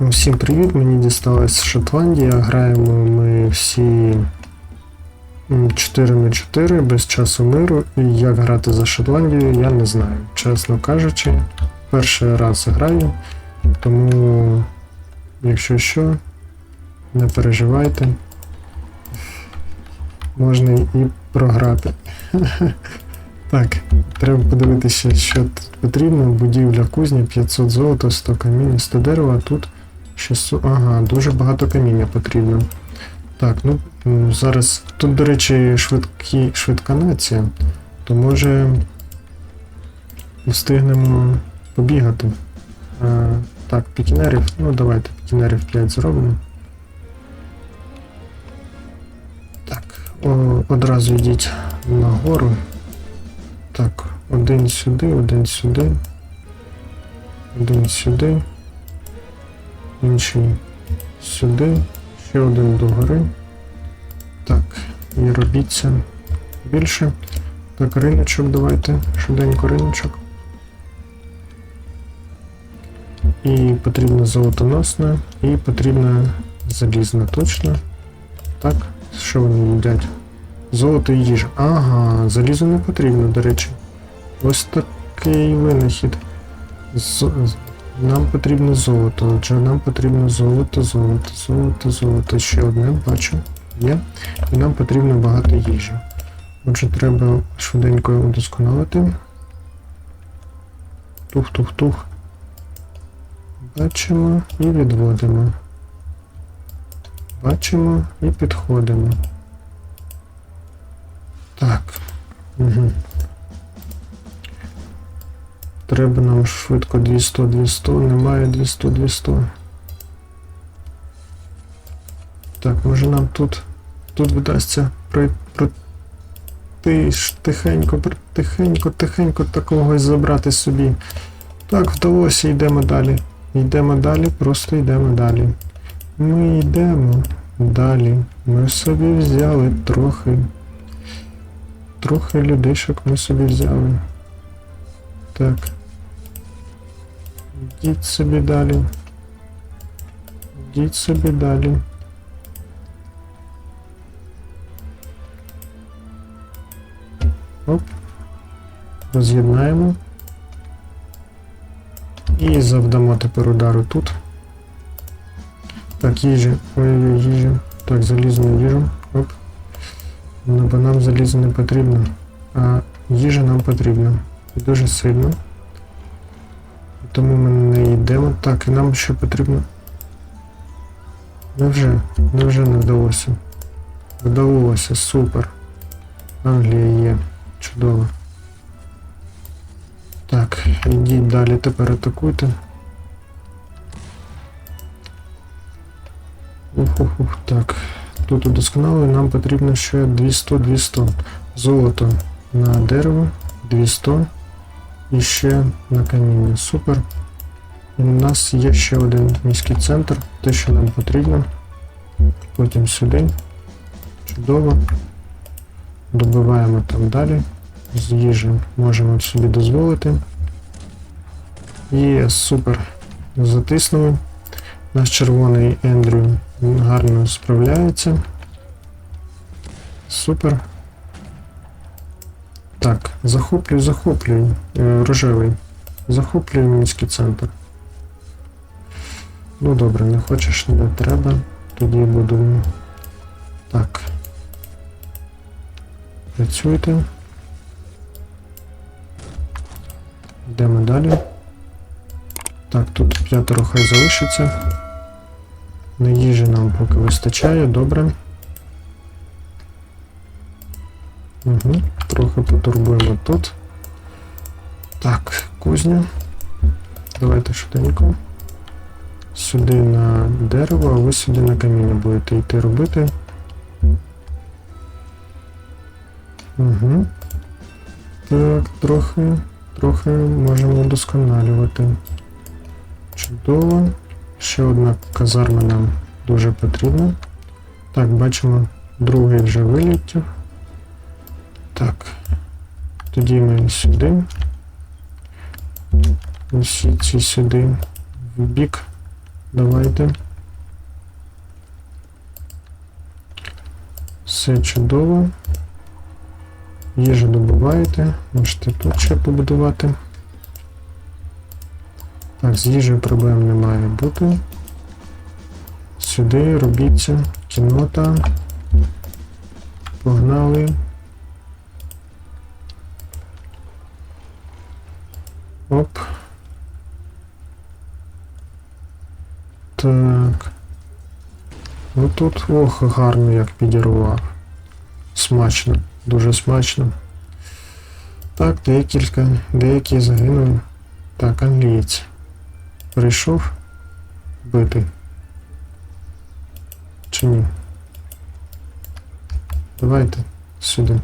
Всім привіт, мені дісталась Шотландія. Граємо ми всі 4 на 4 без часу миру. І як грати за Шотландію, я не знаю. Чесно кажучи, перший раз граю, тому, якщо що, не переживайте. Можна і програти. Так, треба подивитися, що потрібно. Будівля кузні, 500 золота, 100 каміння, 100 дерева, а тут 600. Ага, дуже багато каміння потрібно. Так, ну зараз. Тут, до речі, швидкі, швидка нація, то може встигнемо побігати. А, так, пікінерів. Ну, давайте пікінерів 5 зробимо. Так, о, одразу йдіть нагору. Так, один сюди, один сюди. Один сюди. Інший сюди. Ще один догори. Так, і робіть це більше. Так, риночок давайте. Швиденько риночок. І потрібно золотоносне, і потрібно залізне точно. Так, що вони їдять? Золото і їжа. Ага, залізо не потрібно, до речі. Ось такий винахід. З... Нам потрібно золото. Отже, нам потрібно золото, золото, золото, золото. Ще одне, бачу. Є. І нам потрібно багато їжі. Отже, треба швиденько його удосконалити. Тух-тух-тух. Бачимо і відводимо. Бачимо і підходимо. Так. Угу. Треба нам швидко 200, 200, немає 200, 200. Так, може нам тут. Тут вдасться прой- пройти тихенько, тихенько, тихенько такогось забрати собі. Так, вдалося, йдемо далі. Йдемо далі, просто йдемо далі. Ми йдемо далі. Ми собі взяли трохи. Трохи людишок ми собі взяли. Так. Йдіть собі далі. Йдіть собі далі. Оп. Роз'єднаємо. І завдамо тепер удару тут. Так, їжі. Ой-ой, їжі. Так, залізну їжу. Оп. Ну, бо нам залізо не потрібно. А їжа нам потрібна. І дуже сильно. Тому ми не йдемо. Так, і нам ще потрібно. Невже? Невже не вдалося? Вдалося, супер. Англія є. Чудово. Так, йдіть далі, тепер атакуйте. Ух-ух-ух, так. Тут удосконалили, нам потрібно ще 200-200. Золото на дерево, 200 і ще на каміння. Супер. І у нас є ще один міський центр, те, що нам потрібно. Потім сюди. Чудово. Добиваємо там далі. З їжі можемо собі дозволити. І супер. Затиснули. Наш червоний Ендрю гарно справляється. Супер. Так, захоплюй, захоплюй. Е, Рожевий. Захоплюй міський центр. Ну добре, не хочеш, не треба. Тоді буду. Так. Працюйте. Йдемо далі. Так, тут п'ятеро хай залишиться. На їжі нам поки вистачає, добре. Угу, трохи потурбуємо тут. Так, кузня. Давайте швиденько. Сюди на дерево, а ви сюди на каміння будете йти робити. Угу. Так, трохи, трохи можемо вдосконалювати. Чудово. Ще одна казарма нам дуже потрібна. Так, бачимо, другий вже вилітів. Так. Тоді ми сюди. Усі ці сюди в бік Давайте. Все чудово. Їжу добуваєте. Можете тут ще побудувати. Так, з їжею проблем не має бути. Сюди робіться. Кінота. Погнали. Оп. Так. Ну тут, ох, гарно як підірвав. Смачно, дуже смачно. Так, декілька, деякі загинули. Так, англієць. Прийшов бити. Чи ні? Давайте сюди.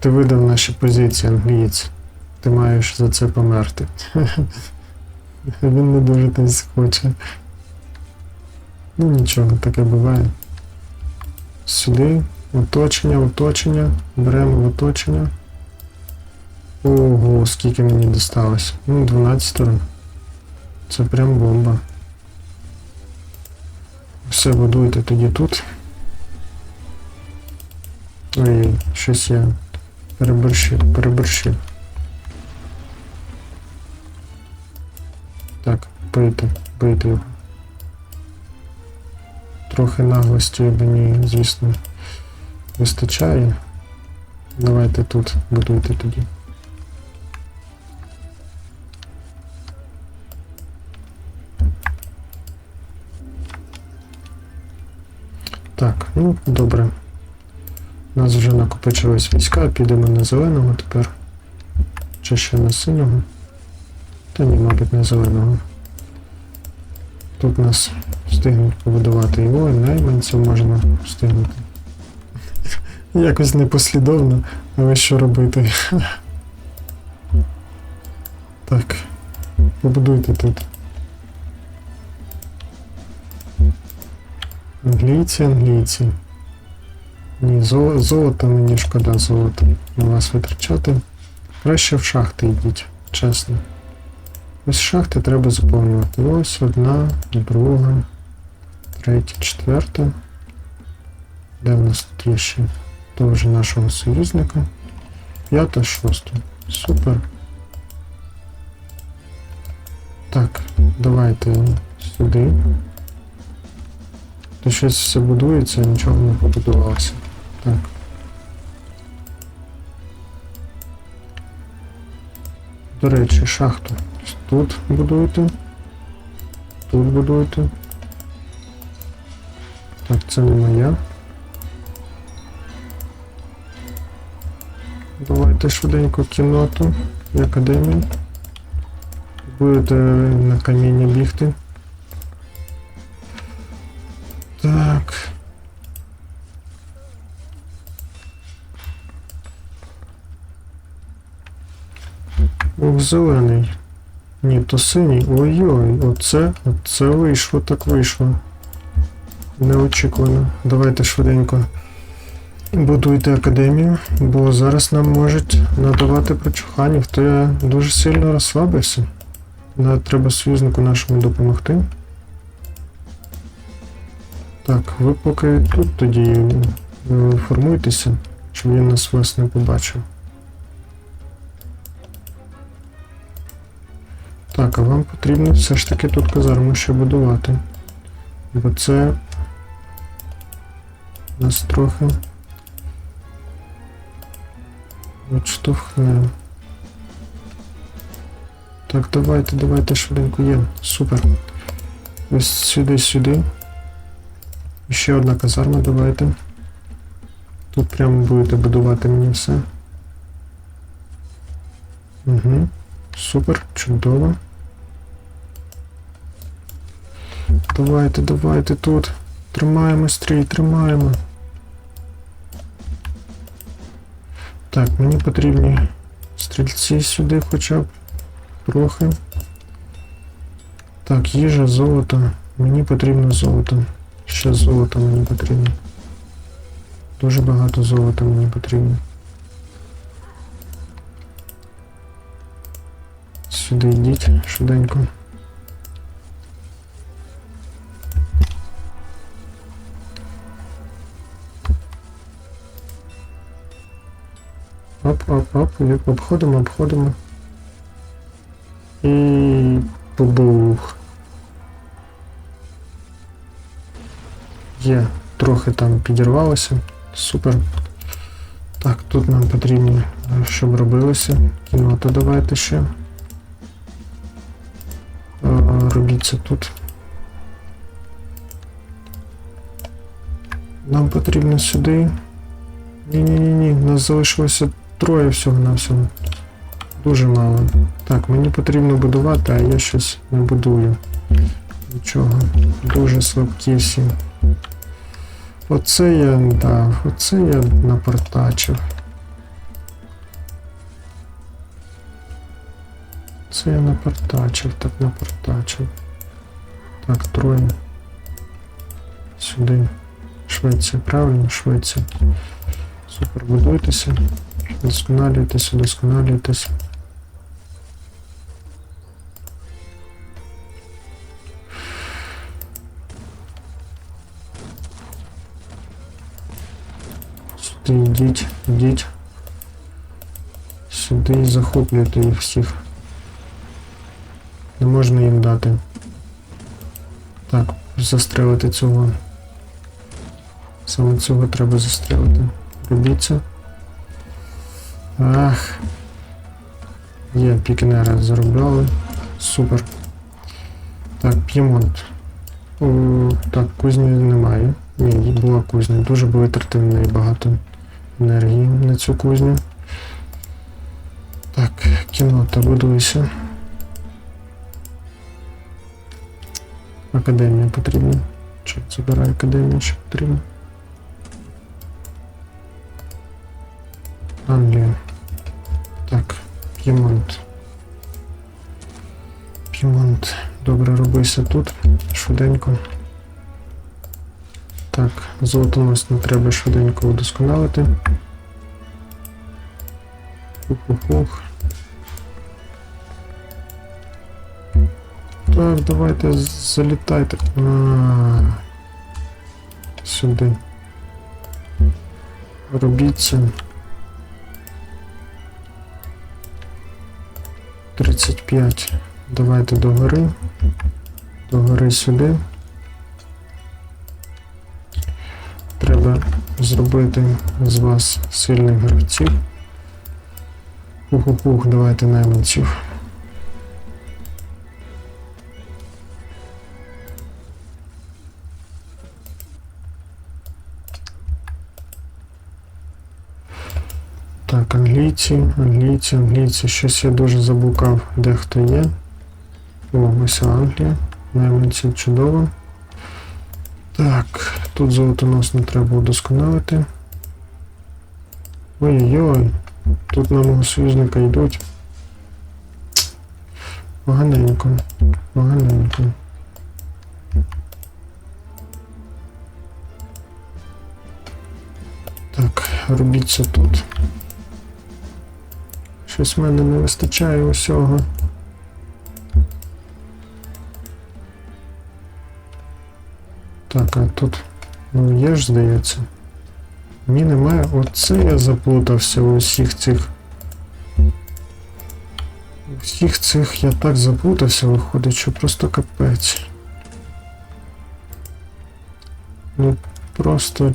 Ти видав наші позиції, англієць. Ти маєш за це померти. Він не дуже десь хоче. Ну нічого, таке буває. Сюди, оточення, оточення. Беремо в оточення. Ого, скільки мені досталось. Ну, 12 Це прям бомба. Все будуйте тоді тут. Ой, щось я переборщив, переборщив. Так, бийте, бийте його. Трохи наглості мені, звісно, вистачає. Давайте тут будуйте тоді. Так, ну добре. У нас вже накопичились війська, підемо на зеленого тепер. Чи ще на синього? Та ні, мабуть, на зеленого. Тут нас встигнуть побудувати його, і найманців можна встигнути. Якось непослідовно, але що робити? Так, побудуйте тут. Англійці, англійці. Ні, золо, золото мені шкода золото на вас витрачати. Краще в шахти йдіть, чесно. Ось шахти треба заповнювати. Ось одна, друга, третя, четверта. Де в нас тут є ще? Тоже нашого союзника. П'ята, шоста. Супер. Так, давайте сюди. То щось все будується, нічого не побудувалося. Так. До речі, шахту. Тут будуєте. Тут будуєте. Так, це не моя. Давайте швиденько кімнату і академію. Будете на каміння бігти. Зелений. Ні, то синій. Ой-ой, оце, оце вийшло, так вийшло. Неочікувано. Давайте швиденько будуйте академію, бо зараз нам можуть надавати прочуханів, то я дуже сильно розслабився. Нам треба союзнику нашому допомогти. Так, ви поки тут тоді е, формуйтеся, щоб він нас вас не побачив. Так, а вам потрібно все ж таки тут казарму ще будувати. Бо це нас трохи відштовхне. Так, давайте, давайте швиденько є. Супер. Ось сюди, сюди. Ще одна казарма, давайте. Тут прямо будете будувати мені все. Угу. Супер, чудово. Давайте, давайте тут. Тримаємо стрій, тримаємо. Так, мені потрібні стрільці сюди хоча б трохи. Так, їжа, золото. Мені потрібно золото. Ще золото мені потрібно. Дуже багато золота мені потрібно. Сюди йдіть швиденько. Оп, оп, оп, і обходимо, обходимо. І побух. Є, трохи там підірвалося. Супер. Так, тут нам потрібно, е, щоб робилося. Кінота давайте ще. Е, Робіть це тут. Нам потрібно сюди. Ні-ні-ні, нас залишилося троє всього на всього. Дуже мало. Так, мені потрібно будувати, а я щось не будую. Нічого. Дуже слабкі всі. Оце я, да, оце я напортачив. Це я напортачив, так напортачив. Так, троє. Сюди. Швеція, правильно, Швеція. Супер, будуйтеся. Досконалюйтеся, досконалюйтеся. Сюди йдіть, йдіть. Сюди і захоплюйте їх всіх. Не можна їм дати. Так, застрелити цього. Саме цього треба застрелити. Робіть це. Ах. Є, пікінера заробляли. Супер. Так, П'ємонт. Так, кузні немає. Ні, була кузня. Дуже було витратити в неї багато енергії на цю кузню. Так, кінота будуйся. Академія потрібна. Чи забираю академію, що потрібно? Англія. Так, П'ємонт. П'ємонт. Добре, робися тут. Швиденько. Так, золотонос не треба швиденько удосконалити. Ух-ух-ух. Так, давайте залітайте. А, Сюди. Робіть 35. Давайте до гори. До гори сюди. Треба зробити з вас сильних гравців. Ух-ух-ух, давайте найманців. Англійці, англійці, англійці. Щось я дуже заблукав, де хто є. О, ось Англія. Найманців чудово. Так, тут золотоносно треба удосконалити. Ой-ой-ой, тут на мого союзника йдуть. Поганенько, поганенько. Так, робіть це тут. Щось в мене не вистачає усього. Так, а тут ну, є ж, здається. Ні, немає. Оце я заплутався у всіх цих. У всіх цих я так заплутався, виходить, що просто капець. Ну, просто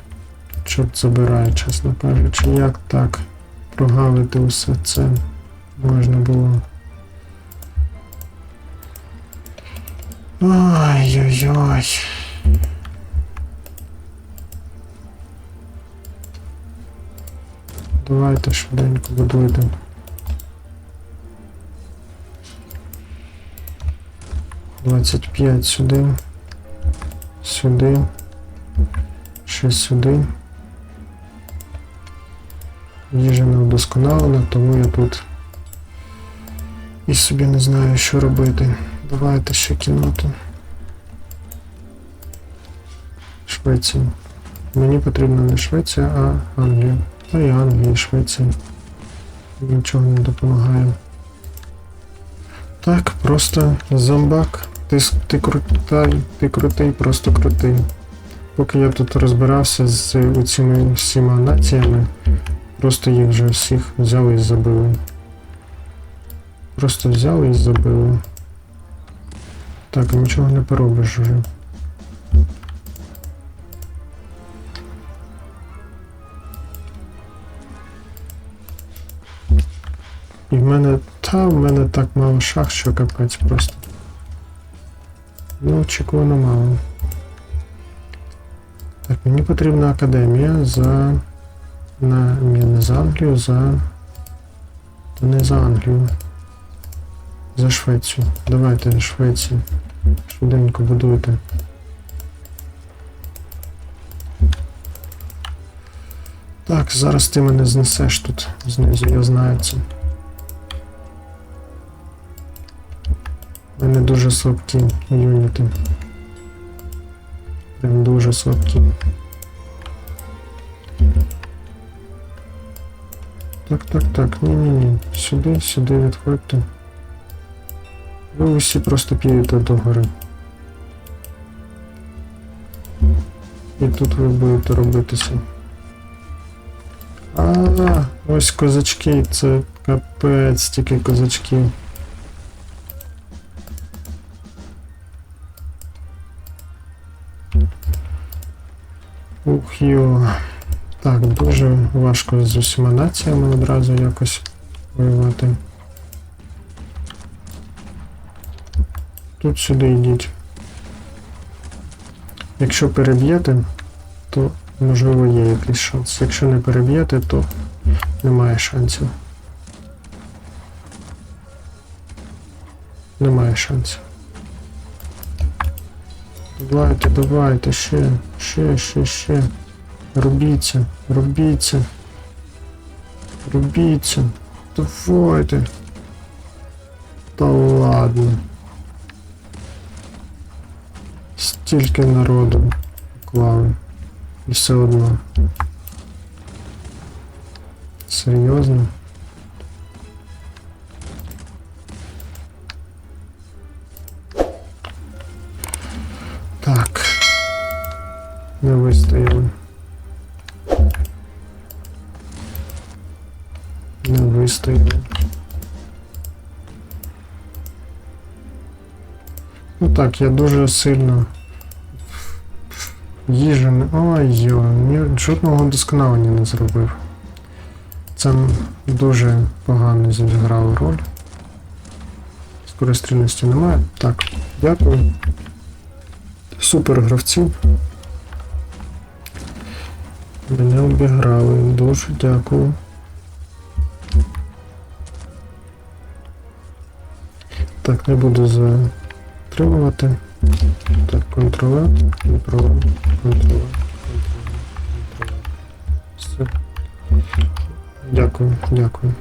чорт забирає, чесно кажучи, як так прогавити усе це можна було. Ой-ой-ой. Давайте швиденько будуйте. Двадцять п'ять сюди. Сюди. Ще сюди. Їжа не вдосконалена, тому я тут і собі не знаю, що робити. Давайте ще кіноту. Швеція. Мені потрібна не Швеція, а Англія. Та і Англія, і Швеція. Нічого не допомагає. Так, просто зомбак. Ти, ти крутий, ти крутий, просто крутий. Поки я тут розбирався з цими всіма націями, Просто їх вже всіх взяли і забили. Просто взяли і забили. Так, нічого не поробиш вже. І в мене. Та в мене так мало шах, що капець просто. Ну, очікувано мало. Так, мені потрібна академія за. На. Ні, не за Англію, за. Та не за Англію. За Швецію. Давайте Швецію. Швиденько будуйте. Так, зараз ти мене знесеш тут знизу, я знаю це. У мене дуже слабкі юніти. Прям дуже слабкі. Так, так, так, ні-ні-ні. Сюди, сюди відходьте. Ви усі просто підете до гори. І тут ви будете робитися. А, ось козачки, це капець, тільки козачки. Ух йо. Так, дуже важко з усіма націями одразу якось воювати. Тут сюди йдіть. Якщо переб'єте, то можливо є якийсь шанс. Якщо не переб'єте, то немає шансів. Немає шансів. Давайте, давайте, ще, ще, ще, ще. Робіться, робіться. Робіться. Давайте. Та ладно. Стільки народу поклали. І все одно. Серйозно? Так. Не вистояли. Не вистояли. Ну так, я дуже сильно. Їжа не. Ой йо, ні, жодного досконалення не зробив. Це дуже погано зіграло роль. Скорострільності немає. Так, дякую. Супер гравці. Мене обіграли. Дуже дякую. Так, не буду затримувати. Так, контролер, контролер, контролер, Ctrl-A. Все. Дякую, дякую.